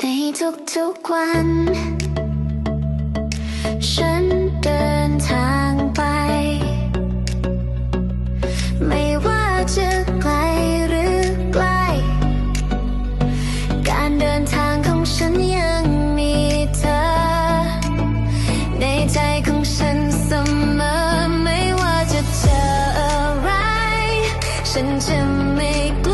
ในทุกๆวัน ฉันเดินทางไป ไม่ว่าจะไกลหรือใกล้การเดินทางของฉันยังมีเธอ ในใจของฉันเสมอ ไม่ว่าจะเจออะไร ฉันจะไม่กลัว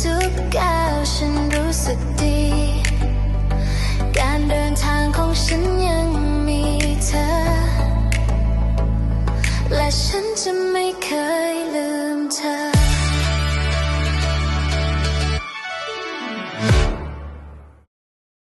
ทุกก้าวฉันรู้สึกดี การเดินทางของฉันยังมีเธอ และฉันจะไม่เคยลืมเธอ